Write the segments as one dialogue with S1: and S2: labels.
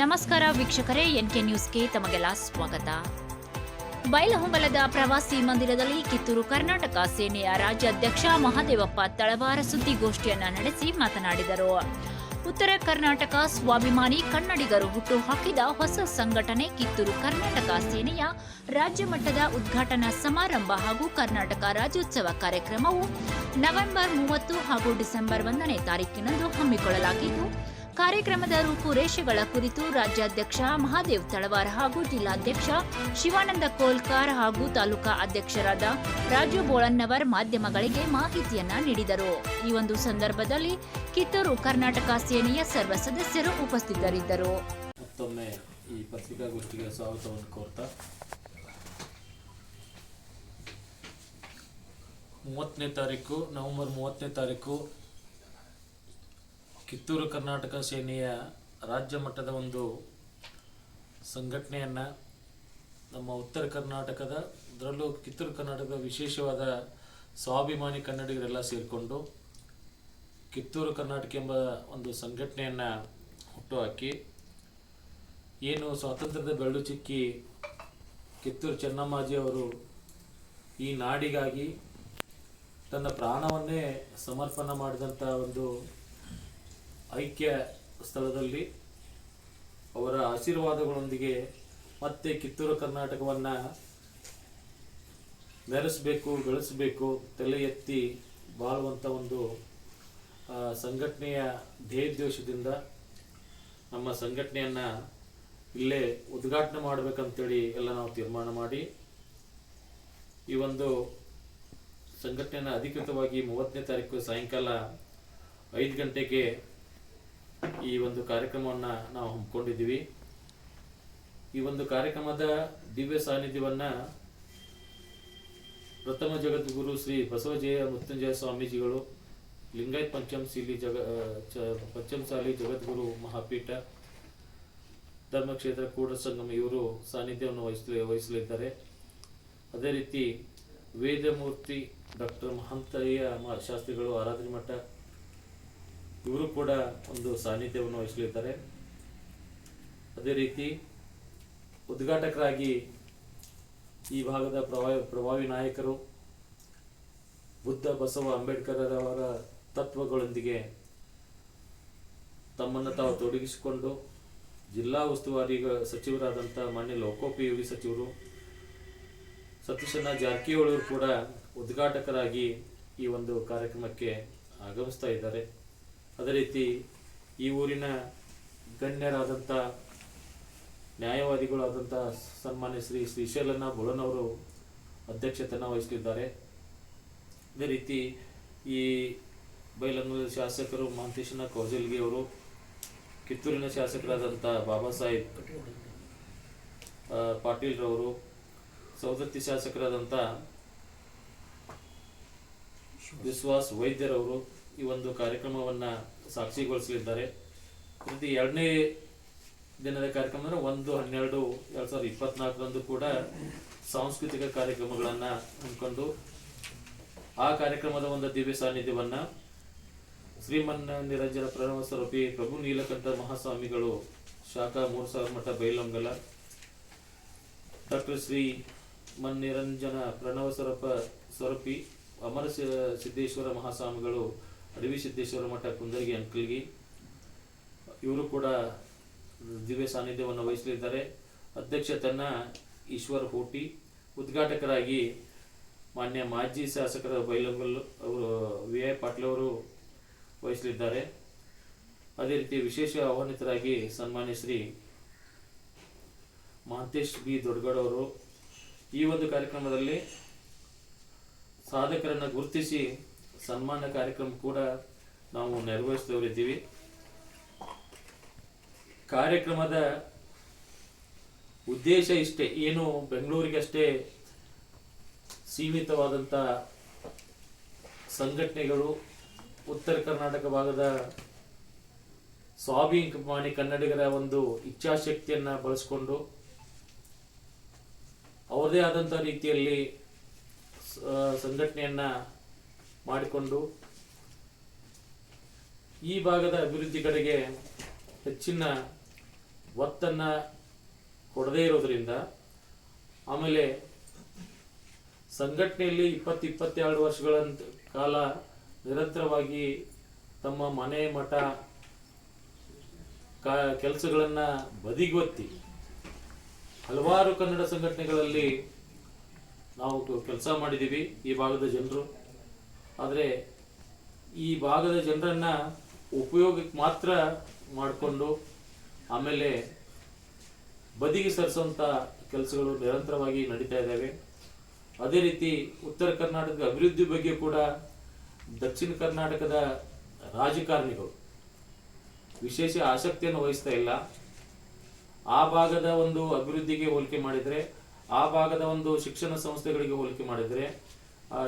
S1: ನಮಸ್ಕಾರ ವೀಕ್ಷಕರೇ, ಎನ್ಕೆ ನ್ಯೂಸ್ಗೆ ತಮಗೆಲ್ಲ ಸ್ವಾಗತ. ಬೈಲಹೊಂಬಲದ ಪ್ರವಾಸಿ ಮಂದಿರದಲ್ಲಿ ಕಿತ್ತೂರು ಕರ್ನಾಟಕ ಸೇನೆಯ ರಾಜ್ಯಾಧ್ಯಕ್ಷ ಮಹಾದೇವಪ್ಪ ತಳವಾರ ಸುದ್ದಿಗೋಷ್ಠಿಯನ್ನು ನಡೆಸಿ ಮಾತನಾಡಿದರು. ಉತ್ತರ ಕರ್ನಾಟಕ ಸ್ವಾಭಿಮಾನಿ ಕನ್ನಡಿಗರು ಹುಟ್ಟು ಹಾಕಿದ ಹೊಸ ಸಂಘಟನೆ ಕಿತ್ತೂರು ಕರ್ನಾಟಕ ಸೇನೆಯ ರಾಜ್ಯ ಮಟ್ಟದ ಉದ್ಘಾಟನಾ ಸಮಾರಂಭ ಹಾಗೂ ಕರ್ನಾಟಕ ರಾಜ್ಯೋತ್ಸವ ಕಾರ್ಯಕ್ರಮವು ನವೆಂಬರ್ ಮೂವತ್ತು ಹಾಗೂ ಡಿಸೆಂಬರ್ ಒಂದನೇ ತಾರೀಕಿನಂದು ಹಮ್ಮಿಕೊಳ್ಳಲಾಗಿದ್ದು ಕಾರ್ಯಕ್ರಮದ ರೂಪುರೇಷೆಗಳ ಕುರಿತು ರಾಜ್ಯಾಧ್ಯಕ್ಷ ಮಹಾದೇವ್ ತಳವಾರ್ ಹಾಗೂ ಜಿಲ್ಲಾಧ್ಯಕ್ಷ ಶಿವಾನಂದ ಕೋಲ್ಕಾರ್ ಹಾಗೂ ತಾಲೂಕಾ ಅಧ್ಯಕ್ಷರಾದ ರಾಜು ಬೋಳನ್ನವರ್ ಮಾಧ್ಯಮಗಳಿಗೆ ಮಾಹಿತಿಯನ್ನ ನೀಡಿದರು. ಈ ಒಂದು ಸಂದರ್ಭದಲ್ಲಿ ಕಿತ್ತೂರು ಕರ್ನಾಟಕ ಸೇನೆಯ ಸರ್ವ ಸದಸ್ಯರು ಉಪಸ್ಥಿತರಿದ್ದರು.
S2: ಈ ಪತ್ರಿಕಾಗೋಷ್ಠಿಗೆ ಸ್ವಾಗತವನ್ನು ಕೋರ್ತಾ ಮೂವತ್ತನೇ ತಾರೀಕು, ನವೆಂಬರ್ ಮೂವತ್ತನೇ ತಾರೀಕು ಕಿತ್ತೂರು ಕರ್ನಾಟಕ ಸೇನೆಯ ರಾಜ್ಯ ಮಟ್ಟದ ಒಂದು ಸಂಘಟನೆಯನ್ನು ನಮ್ಮ ಉತ್ತರ ಕರ್ನಾಟಕದ, ಅದರಲ್ಲೂ ಕಿತ್ತೂರು ಕರ್ನಾಟಕದ ವಿಶೇಷವಾದ ಸ್ವಾಭಿಮಾನಿ ಕನ್ನಡಿಗರೆಲ್ಲ ಸೇರಿಕೊಂಡು ಕಿತ್ತೂರು ಕರ್ನಾಟಕ ಎಂಬ ಒಂದು ಸಂಘಟನೆಯನ್ನು ಹುಟ್ಟುಹಾಕಿ, ಏನು ಸ್ವಾತಂತ್ರ್ಯದ ಬೆಳ್ಳು ಚಿಕ್ಕಿ ಕಿತ್ತೂರು ಚೆನ್ನಮ್ಮಾಜಿ ಅವರು ಈ ನಾಡಿಗಾಗಿ ತನ್ನ ಪ್ರಾಣವನ್ನೇ ಸಮರ್ಪಣೆ ಮಾಡಿದಂಥ ಒಂದು ಐಕ್ಯ ಸ್ಥಳದಲ್ಲಿ ಅವರ ಆಶೀರ್ವಾದಗಳೊಂದಿಗೆ ಮತ್ತೆ ಕಿತ್ತೂರು ಕರ್ನಾಟಕವನ್ನು ನೆರೆಸಬೇಕು ಬೆಳೆಸಬೇಕು, ತಲೆ ಎತ್ತಿ ಬಾಳುವಂಥ ಒಂದು ಸಂಘಟನೆಯ ಧ್ಯೇಯೋದ್ದೇಶದಿಂದ ನಮ್ಮ ಸಂಘಟನೆಯನ್ನು ಇಲ್ಲೇ ಉದ್ಘಾಟನೆ ಮಾಡಬೇಕಂತೇಳಿ ಎಲ್ಲ ನಾವು ತೀರ್ಮಾನ ಮಾಡಿ, ಈ ಒಂದು ಸಂಘಟನೆಯನ್ನು ಅಧಿಕೃತವಾಗಿ ಮೂವತ್ತನೇ ತಾರೀಕು ಸಾಯಂಕಾಲ ಐದು ಗಂಟೆಗೆ ಈ ಒಂದು ಕಾರ್ಯಕ್ರಮವನ್ನ ನಾವು ಹಮ್ಮಿಕೊಂಡಿದ್ದೀವಿ. ಈ ಒಂದು ಕಾರ್ಯಕ್ರಮದ ದಿವ್ಯ ಸಾನ್ನಿಧ್ಯವನ್ನು ಪ್ರಥಮ ಜಗದ್ಗುರು ಶ್ರೀ ಬಸವಜಯ ಮೃತ್ಯುಂಜಯ ಸ್ವಾಮೀಜಿಗಳು ಲಿಂಗಾಯತ್ ಪಂಚಮಶೀಲಿ ಜಗ ಚ- ಪಂಚಮಸಾಲಿ ಜಗದ್ಗುರು ಮಹಾಪೀಠ, ಧರ್ಮಕ್ಷೇತ್ರ ಕೂಡ ಸಂಗಮ ಇವರು ಸಾನ್ನಿಧ್ಯವನ್ನು ವಹಿಸಲಿ, ವಹಿಸಲಿದ್ದಾರೆ. ಅದೇ ರೀತಿ ವೇದಮೂರ್ತಿ ಡಾಕ್ಟರ್ ಮಹಂತಯ್ಯ ಶಾಸ್ತ್ರಿಗಳು, ಆರಾಧನೆ ಮಠ ಇವರು ಕೂಡ ಒಂದು ಸಾನ್ನಿಧ್ಯವನ್ನು ವಹಿಸಲಿದ್ದಾರೆ. ಅದೇ ರೀತಿ ಉದ್ಘಾಟಕರಾಗಿ ಈ ಭಾಗದ ಪ್ರಭಾವಿ ಪ್ರಭಾವಿ ನಾಯಕರು ಬುದ್ಧ ಬಸವ ಅಂಬೇಡ್ಕರ್ ಅವರ ತತ್ವಗಳೊಂದಿಗೆ ತಮ್ಮನ್ನು ತಾವು ತೊಡಗಿಸಿಕೊಂಡು ಜಿಲ್ಲಾ ಉಸ್ತುವಾರಿ ಸಚಿವರಾದಂಥ ಮಾನ್ಯ ಲೋಕೋಪಯೋಗಿ ಸಚಿವರು ಸತೀಶನ ಜಾರಕಿಹೊಳಿ ಕೂಡ ಉದ್ಘಾಟಕರಾಗಿ ಈ ಒಂದು ಕಾರ್ಯಕ್ರಮಕ್ಕೆ ಆಗಮಿಸ್ತಾ ಇದ್ದಾರೆ. ಅದೇ ರೀತಿ ಈ ಊರಿನ ಗಣ್ಯರಾದಂಥ ನ್ಯಾಯವಾದಿಗಳಾದಂಥ ಸನ್ಮಾನ್ಯ ಶ್ರೀ ಶ್ರೀಶೈಲನ ಬೊಳನವರು ಅಧ್ಯಕ್ಷತೆಯನ್ನು ವಹಿಸಲಿದ್ದಾರೆ ಅದೇ ರೀತಿ ಈ ಬೈಲಂಗಲದ ಶಾಸಕರು ಮಹಂತೇಶನ ಕೌಜಲ್ಗಿ ಅವರು, ಕಿತ್ತೂರಿನ ಶಾಸಕರಾದಂಥ ಬಾಬಾ ಸಾಹೇಬ್ ಪಾಟೀಲ್ ಪಾಟೀಲ್ರವರು ಸವದತ್ತಿ ಶಾಸಕರಾದಂಥ ವಿಶ್ವಾಸ್ ವೈದ್ಯರವರು ಈ ಒಂದು ಕಾರ್ಯಕ್ರಮವನ್ನು ಸಾಕ್ಷಿಗೊಳಿಸಲಿದ್ದಾರೆ. ಪ್ರತಿ ಎರಡನೇ ದಿನದ ಕಾರ್ಯಕ್ರಮ ಅಂದರೆ ಒಂದು, ಹನ್ನೆರಡು, ಎರಡು ಸಾವಿರದ ಇಪ್ಪತ್ನಾಲ್ಕರಂದು ಕೂಡ ಸಾಂಸ್ಕೃತಿಕ ಕಾರ್ಯಕ್ರಮಗಳನ್ನು ಹಮ್ಮಿಕೊಂಡು ಆ ಕಾರ್ಯಕ್ರಮದ ಒಂದು ದಿವ್ಯ ಸಾನ್ನಿಧ್ಯವನ್ನು ಶ್ರೀಮನ್ನ ನಿರಂಜನ ಪ್ರಣವ ಸ್ವರೂಪಿ ಪ್ರಭು ನೀಲಕಂಠ ಮಹಾಸ್ವಾಮಿಗಳು ಶಾಖಾ ಮೂರು ಸಾವಿರ ಮಠ ಬೈಲಂಗಲ, ಡಾಕ್ಟರ್ ಶ್ರೀ ಮನ್ ನಿರಂಜನ ಪ್ರಣವ ಸ್ವರೂಪ ಸ್ವರೂಪಿ ಅಮರ ಸಿದ್ದೇಶ್ವರ ಮಹಾಸ್ವಾಮಿಗಳು ಅಡವಿ ಸಿದ್ದೇಶ್ವರ ಮಠ ಕುಂದರ್ಗಿ ಅಂಕಲ್ಗಿ. ಇವರು ಕೂಡ ದಿವ್ಯ ಸಾನ್ನಿಧ್ಯವನ್ನು ವಹಿಸಲಿದ್ದಾರೆ. ಅಧ್ಯಕ್ಷತನ್ನ ಈಶ್ವರ್ ಹೋಟಿ. ಉದ್ಘಾಟಕರಾಗಿ ಮಾನ್ಯ ಮಾಜಿ ಶಾಸಕರ ಬೈಲಂಗಲ್ ಅವರು, ವಿ ಐ ಪಾಟೀಲ್ ಅವರು ವಹಿಸಲಿದ್ದಾರೆ. ಅದೇ ರೀತಿ ವಿಶೇಷ ಆಹ್ವಾನಿತರಾಗಿ ಸನ್ಮಾನ್ಯ ಶ್ರೀ ಮಹಂತೇಶ್ ಬಿ ದೊಡ್ಗಡವರು ಈ ಒಂದು ಕಾರ್ಯಕ್ರಮದಲ್ಲಿ ಸಾಧಕರನ್ನು ಗುರುತಿಸಿ ಸನ್ಮಾನ ಕಾರ್ಯಕ್ರಮ ಕೂಡ ನಾವು ನೆರವೇರಿಸಿದವರಿದ್ದೀವಿ. ಕಾರ್ಯಕ್ರಮದ ಉದ್ದೇಶ ಇಷ್ಟೇ, ಏನು ಬೆಂಗಳೂರಿಗಷ್ಟೇ ಸೀಮಿತವಾದಂಥ ಸಂಘಟನೆಗಳು, ಉತ್ತರ ಕರ್ನಾಟಕ ಭಾಗದ ಸ್ವಾಭಿಮಾನಿ ಕನ್ನಡಿಗರ ಒಂದು ಇಚ್ಛಾಶಕ್ತಿಯನ್ನ ಬಳಸಿಕೊಂಡು, ಅವರದೇ ಆದಂಥ ರೀತಿಯಲ್ಲಿ ಸಂಘಟನೆಯನ್ನ ಮಾಡಿಕೊಂಡು ಈ ಭಾಗದ ಅಭಿವೃದ್ಧಿ ಕಡೆಗೆ ಹೆಚ್ಚಿನ ಒತ್ತನ್ನು ಕೊಡದೇ ಇರೋದ್ರಿಂದ ಆಮೇಲೆ ಸಂಘಟನೆಯಲ್ಲಿ ಇಪ್ಪತ್ತು ಇಪ್ಪತ್ತೆರಡು ವರ್ಷಗಳ ಕಾಲ ನಿರಂತರವಾಗಿ ತಮ್ಮ ಮನೆ, ಮಠ, ಕ, ಕೆಲಸಗಳನ್ನು ಬದಿಗೊತ್ತಿ ಹಲವಾರು ಕನ್ನಡ ಸಂಘಟನೆಗಳಲ್ಲಿ ನಾವು ಕೆಲಸ ಮಾಡಿದ್ದೀವಿ. ಈ ಭಾಗದ ಜನರು ಆದರೆ ಈ ಭಾಗದ ಜನರನ್ನ ಉಪಯೋಗಕ್ಕೆ ಮಾತ್ರ ಮಾಡಿಕೊಂಡು ಆಮೇಲೆ ಬದಿಗೆ ಸರಿಸುವಂಥ ಕೆಲಸಗಳು ನಿರಂತರವಾಗಿ ನಡೀತಾ ಇದ್ದಾವೆ. ಅದೇ ರೀತಿ ಉತ್ತರ ಕರ್ನಾಟಕದ ಅಭಿವೃದ್ಧಿ ಬಗ್ಗೆ ಕೂಡ ದಕ್ಷಿಣ ಕರ್ನಾಟಕದ ರಾಜಕಾರಣಿಗಳು ವಿಶೇಷ ಆಸಕ್ತಿಯನ್ನು ವಹಿಸ್ತಾ ಇಲ್ಲ. ಆ ಭಾಗದ ಒಂದು ಅಭಿವೃದ್ಧಿಗೆ ಹೋಲಿಕೆ ಮಾಡಿದರೆ, ಆ ಭಾಗದ ಒಂದು ಶಿಕ್ಷಣ ಸಂಸ್ಥೆಗಳಿಗೆ ಹೋಲಿಕೆ ಮಾಡಿದರೆ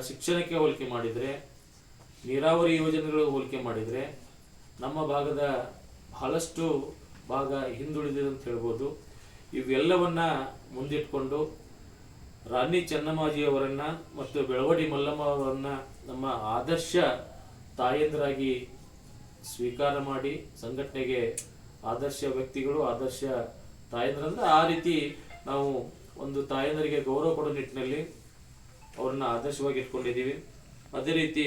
S2: ಶಿಕ್ಷಣಕ್ಕೆ ಹೋಲಿಕೆ ಮಾಡಿದರೆ, ನೀರಾವರಿ ಯೋಜನೆಗಳು ಹೋಲಿಕೆ ಮಾಡಿದರೆ, ನಮ್ಮ ಭಾಗದ ಬಹಳಷ್ಟು ಭಾಗ ಹಿಂದುಳಿದಿದೆ ಅಂತ ಹೇಳ್ಬೋದು. ಇವೆಲ್ಲವನ್ನ ಮುಂದಿಟ್ಕೊಂಡು ರಾಣಿ ಚೆನ್ನಮ್ಮಾಜಿಯವರನ್ನು ಮತ್ತು ಬೆಳವಡಿ ಮಲ್ಲಮ್ಮ ಅವರನ್ನು ನಮ್ಮ ಆದರ್ಶ ತಾಯಂದರಾಗಿ ಸ್ವೀಕಾರ ಮಾಡಿ ಸಂಘಟನೆಗೆ ಆದರ್ಶ ವ್ಯಕ್ತಿಗಳು, ಆದರ್ಶ ತಾಯಂದ್ರಂದ್ರೆ ಆ ರೀತಿ ನಾವು ಒಂದು ತಾಯಂದರಿಗೆ ಗೌರವ ಕೊಡೋ ನಿಟ್ಟಿನಲ್ಲಿ ಅವ್ರನ್ನ ಆದರ್ಶವಾಗಿ ಇಟ್ಕೊಂಡಿದ್ದೀವಿ. ಅದೇ ರೀತಿ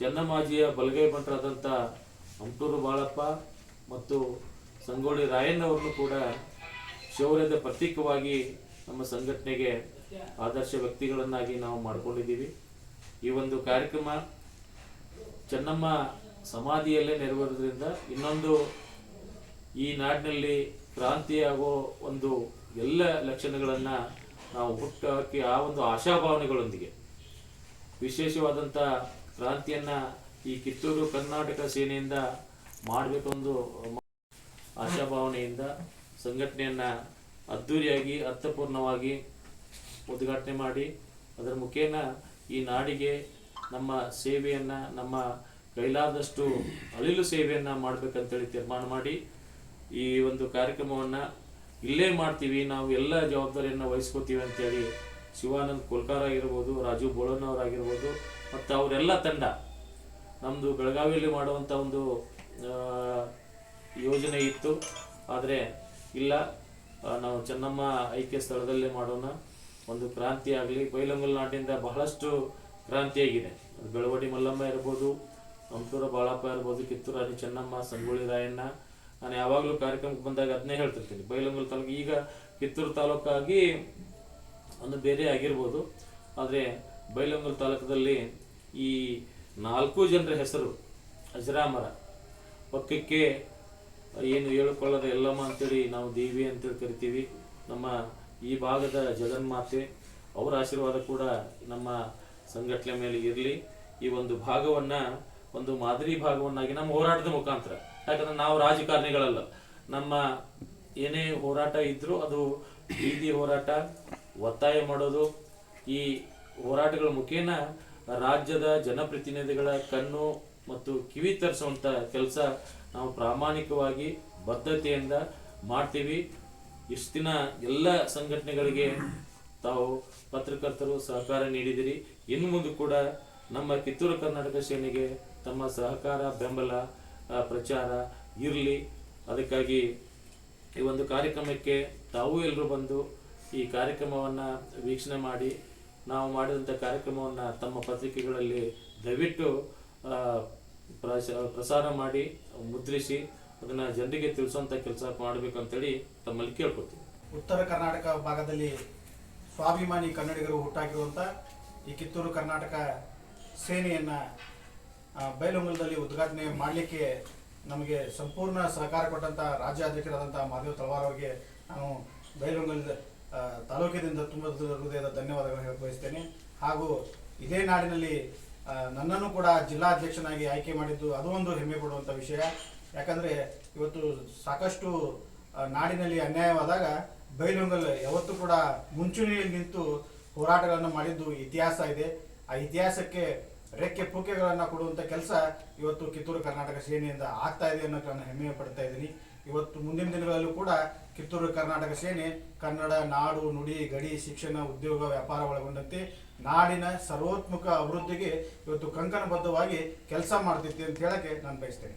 S2: ಚೆನ್ನಮ್ಮಾಜಿಯ ಬಲಗೈ ಬಂಟರಾದಂಥ ಅಂಟೂರು ಬಾಳಪ್ಪ ಮತ್ತು ಸಂಗೊಳ್ಳಿ ರಾಯಣ್ಣವ್ರನ್ನು ಕೂಡ ಶೌರ್ಯದ ಪ್ರತೀಕವಾಗಿ ನಮ್ಮ ಸಂಘಟನೆಗೆ ಆದರ್ಶ ವ್ಯಕ್ತಿಗಳನ್ನಾಗಿ ನಾವು ಮಾಡಿಕೊಂಡಿದ್ದೀವಿ. ಈ ಒಂದು ಕಾರ್ಯಕ್ರಮ ಚೆನ್ನಮ್ಮ ಸಮಾಧಿಯಲ್ಲೇ ನೆರವೇರೋದ್ರಿಂದ ಇನ್ನೊಂದು ಈ ನಾಡಿನಲ್ಲಿ ಕ್ರಾಂತಿಯಾಗೋ ಒಂದು ಎಲ್ಲ ಲಕ್ಷಣಗಳನ್ನ ನಾವು ಹುಟ್ಟುಹಾಕಿ ಆ ಒಂದು ಆಶಾಭಾವನೆಗಳೊಂದಿಗೆ ವಿಶೇಷವಾದಂಥ ಕ್ರಾಂತಿಯನ್ನ ಈ ಕಿತ್ತೂರು ಕರ್ನಾಟಕ ಸೇನೆಯಿಂದ ಮಾಡಬೇಕೊಂದು ಆಶಾಭಾವನೆಯಿಂದ ಸಂಘಟನೆಯನ್ನ ಅದ್ಧೂರಿಯಾಗಿ ಅರ್ಥಪೂರ್ಣವಾಗಿ ಉದ್ಘಾಟನೆ ಮಾಡಿ, ಅದರ ಮುಖೇನ ಈ ನಾಡಿಗೆ ನಮ್ಮ ಸೇವೆಯನ್ನ, ನಮ್ಮ ಕೈಲಾದಷ್ಟು ಅಳಿಲು ಸೇವೆಯನ್ನ ಮಾಡ್ಬೇಕಂತೇಳಿ ತೀರ್ಮಾನ ಮಾಡಿ ಈ ಒಂದು ಕಾರ್ಯಕ್ರಮವನ್ನ ಇಲ್ಲೇ ಮಾಡ್ತೀವಿ, ನಾವು ಎಲ್ಲ ಜವಾಬ್ದಾರಿಯನ್ನು ವಹಿಸ್ಕೋತೀವಿ ಅಂತೇಳಿ ಶಿವಾನಂದ್ ಕೋಲ್ಕಾರ ಆಗಿರ್ಬೋದು, ರಾಜು ಬೋಳನ್ ಅವರಾಗಿರ್ಬೋದು ಮತ್ತು ಅವರೆಲ್ಲ ತಂಡ. ನಮ್ಮದು ಬೆಳಗಾವಿಯಲ್ಲಿ ಮಾಡುವಂಥ ಒಂದು ಯೋಜನೆ ಇತ್ತು. ಆದರೆ ಇಲ್ಲ ನಾವು ಚೆನ್ನಮ್ಮ ಐಕ್ಯ ಸ್ಥಳದಲ್ಲೇ ಮಾಡೋಣ. ಒಂದು ಕ್ರಾಂತಿ ಆಗಲಿ, ಬೈಲಂಗಲ್ ನಾಟಿಂದ ಬಹಳಷ್ಟು ಕ್ರಾಂತಿಯಾಗಿದೆ ಬೆಳವಡಿ ಮಲ್ಲಮ್ಮ ಇರ್ಬೋದು ಹಂಪೂರ ಬಾಳಪ್ಪ ಇರ್ಬೋದು, ಕಿತ್ತೂರು ರಾಣಿ ಚೆನ್ನಮ್ಮ, ಸಂಗೊಳ್ಳಿ ರಾಯಣ್ಣ ನಾನು ಯಾವಾಗಲೂ ಕಾರ್ಯಕ್ರಮಕ್ಕೆ ಬಂದಾಗ ಅದನ್ನೇ ಹೇಳ್ತಿರ್ತೀನಿ. ಬೈಲಂಗಲ್ ತಾಲೂಕು ಈಗ ಕಿತ್ತೂರು ತಾಲೂಕಾಗಿ ಒಂದು ಬೇರೆ ಆಗಿರ್ಬೋದು. ಆದರೆ ಬೈಲಂಗಲ್ ತಾಲೂಕದಲ್ಲಿ ಈ ನಾಲ್ಕು ಜನರ ಹೆಸರು ಅಜರಾಮರ. ಪಕ್ಕಕ್ಕೆ ಏನು ಹೇಳಿಕೊಳ್ಳದ ಎಲ್ಲಮ್ಮ ಅಂತೇಳಿ ನಾವು ದೇವಿ ಅಂತೇಳಿ ಕರಿತೀವಿ. ನಮ್ಮ ಈ ಭಾಗದ ಜಗನ್ಮಾತೆ ಅವರ ಆಶೀರ್ವಾದ ಕೂಡ ನಮ್ಮ ಸಂಘಟನೆ ಮೇಲೆ ಇರಲಿ. ಈ ಒಂದು ಭಾಗವನ್ನ ಒಂದು ಮಾದರಿ ಭಾಗವನ್ನಾಗಿ ನಮ್ಮ ಹೋರಾಟದ ಮುಖಾಂತರ ಯಾಕಂದ್ರೆ ನಾವು ರಾಜಕಾರಣಿಗಳಲ್ಲ. ನಮ್ಮ ಏನೇ ಹೋರಾಟ ಇದ್ರೂ ಅದು ಬೀದಿ ಹೋರಾಟ, ಒತ್ತಾಯ ಮಾಡೋದು, ಈ ಹೋರಾಟಗಳ ಮುಖೇನ ರಾಜ್ಯದ ಜನಪ್ರತಿನಿಧಿಗಳ ಕಣ್ಣು ಮತ್ತು ಕಿವಿ ತರಿಸುವಂಥ ಕೆಲಸ ನಾವು ಪ್ರಾಮಾಣಿಕವಾಗಿ, ಬದ್ಧತೆಯಿಂದ ಮಾಡ್ತೀವಿ. ಇಷ್ಟು ದಿನ ಎಲ್ಲ ಸಂಘಟನೆಗಳಿಗೆ ತಾವು ಪತ್ರಕರ್ತರು ಸಹಕಾರ ನೀಡಿದಿರಿ. ಇನ್ನು ಮುಂದೆ ಕೂಡ ನಮ್ಮ ಕಿತ್ತೂರು ಕರ್ನಾಟಕ ಸೇನೆಗೆ ತಮ್ಮ ಸಹಕಾರ ಬೆಂಬಲ ಪ್ರಚಾರ ಇರಲಿ. ಅದಕ್ಕಾಗಿ ಈ ಒಂದು ಕಾರ್ಯಕ್ರಮಕ್ಕೆ ತಾವು ಎಲ್ಲರೂ ಬಂದು ಈ ಕಾರ್ಯಕ್ರಮವನ್ನು ವೀಕ್ಷಣೆ ಮಾಡಿ, ನಾವು ಮಾಡಿದಂಥ ಕಾರ್ಯಕ್ರಮವನ್ನು ತಮ್ಮ ಪತ್ರಿಕೆಗಳಲ್ಲಿ ದಯವಿಟ್ಟು ಪ್ರಸ- ಪ್ರಸಾರ ಮಾಡಿ, ಮುದ್ರಿಸಿ, ಅದನ್ನು ಜನರಿಗೆ ತಿಳಿಸುವಂಥ ಕೆಲಸ ಮಾಡಬೇಕಂತೇಳಿ ತಮ್ಮಲ್ಲಿ ಕೇಳ್ಕೊತೀವಿ
S3: ಉತ್ತರ ಕರ್ನಾಟಕ ಭಾಗದಲ್ಲಿ ಸ್ವಾಭಿಮಾನಿ ಕನ್ನಡಿಗರು ಹುಟ್ಟಾಕಿರುವಂಥ ಈ ಕಿತ್ತೂರು ಕರ್ನಾಟಕ ಸೇನೆಯನ್ನು ಬೈಲಹೊಂಗಲದಲ್ಲಿ ಉದ್ಘಾಟನೆ ಮಾಡಲಿಕ್ಕೆ ನಮಗೆ ಸಂಪೂರ್ಣ ಸಹಕಾರ ಕೊಟ್ಟಂಥ ರಾಜ್ಯಾಧ್ಯಕ್ಷರಾದಂಥ ಮಾದೇವ್ ತಳವಾರ್ ಅವರಿಗೆ ನಾನು ಬೈಲಹೊಂಗಲ್ ಆ, ತಾಲೂಕಿನಿಂದ ತುಂಬ ಹೃದಯದ ಧನ್ಯವಾದಗಳನ್ನು ಹೇಳಿ ಬಯಸ್ತೇನೆ. ಹಾಗೂ ಇದೇ ನಾಡಿನಲ್ಲಿ ನನ್ನನ್ನು ಕೂಡ ಜಿಲ್ಲಾಧ್ಯಕ್ಷನಾಗಿ ಆಯ್ಕೆ ಮಾಡಿದ್ದು ಅದು ಒಂದು ಹೆಮ್ಮೆ ಪಡುವಂಥ ವಿಷಯ. ಯಾಕಂದರೆ ಇವತ್ತು ಸಾಕಷ್ಟು ನಾಡಿನಲ್ಲಿ ಅನ್ಯಾಯವಾದಾಗ ಬೈಲೊಂಗಲ್ ಯಾವತ್ತೂ ಕೂಡ ಮುಂಚೂಣಿಯಲ್ಲಿ ನಿಂತು ಹೋರಾಟಗಳನ್ನು ಮಾಡಿದ್ದು ಇತಿಹಾಸ ಇದೆ. ಆ ಇತಿಹಾಸಕ್ಕೆ ರೆಕ್ಕೆ ಪುಕ್ಕೆಗಳನ್ನು ಕೊಡುವಂಥ ಕೆಲಸ ಇವತ್ತು ಕಿತ್ತೂರು ಕರ್ನಾಟಕ ಸೇನೆಯಿಂದ ಆಗ್ತಾ ಇದೆ ಅನ್ನೋಕೆ ನಾನು ಹೆಮ್ಮೆ ಪಡ್ತಾ ಇದ್ದೀನಿ. ಇವತ್ತು ಮುಂದಿನ ದಿನಗಳಲ್ಲೂ ಕೂಡ ಕಿತ್ತೂರು ಕರ್ನಾಟಕ ಸೇನೆ ಕನ್ನಡ, ನಾಡು, ನುಡಿ, ಗಡಿ, ಶಿಕ್ಷಣ, ಉದ್ಯೋಗ, ವ್ಯಾಪಾರ ಒಳಗೊಂಡಂತೆ ನಾಡಿನ ಸರ್ವೋತ್ಮುಖ ಅಭಿವೃದ್ಧಿಗೆ ಇವತ್ತು ಕಂಕಣಬದ್ಧವಾಗಿ ಕೆಲಸ ಮಾಡ್ತೈತಿ ಅಂತ ಹೇಳಕ್ಕೆ ನಾನು ಬಯಸ್ತೇನೆ.